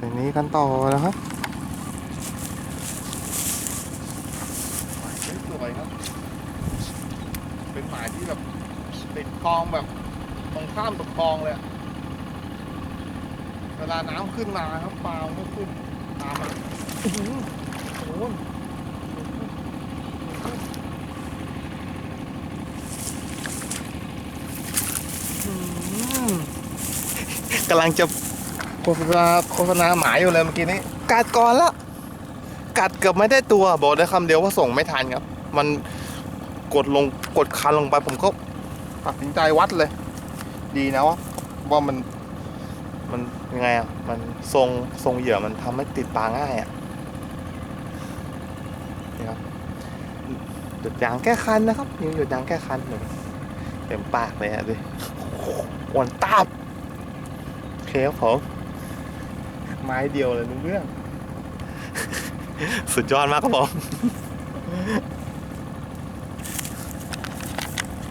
ทีนี้กันต่อนะครับหมายสวยๆครับ เป็นหมายที่แบบติดคลองแบบตรงข้ามกับคลองเลยอะเวลาน้ำขึ้นมาครับปลาไม่ขึ้นตามมาอื้อหือโอ้โหอื้อหือกำลังจะ โฆษณาโฆษณาหมายอยู่เลยเมื่อกี้นี้กัดก่อนละกัดเกือบไม่ได้ตัวบอกได้คำเดียวว่าส่งไม่ทันครับ มันกดลงกดคันลงไปผมก็ตัดสินใจวัดเลย ดีนะว่าว่ามันมันยังไงอะมันทรงทรงเหยื่อมันทำให้ติดปลาง่ายอะนี่ครับหยุดยางแก้คันนะครับยังหยุดยางแก้คันเลยเต็มปากเลยฮะดิโอ้โหอ้วนตาบโอเคครับผม ไม้เดียวเลยนึงเรื่อง สุดยอดมากครับผม